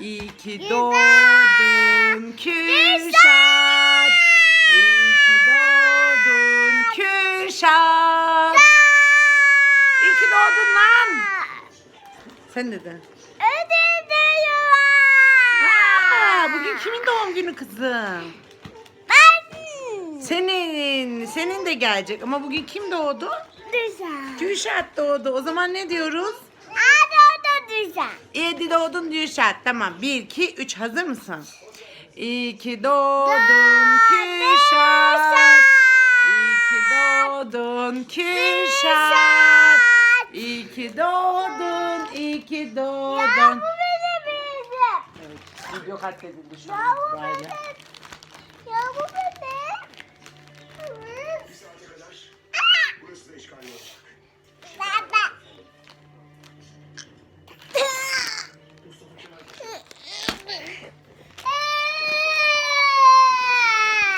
İyi ki doğdun Kürşat. İyi ki doğdun Kürşat. İyi ki doğdun lan. Sen dedin. Aa, bugün kimin doğum günü kızım? Senin. Senin de gelecek ama bugün kim doğdu? Kürşat doğdu. O zaman ne diyoruz? İyi doğdun Kürşat. Tamam. 1, 2, 3 hazır mısın? İyi ki doğdun Kürşat. İyi ki doğdun Kürşat. İyi ki doğdun, iyi ki doğdun. Evet, video katledildi şu an. Böyle.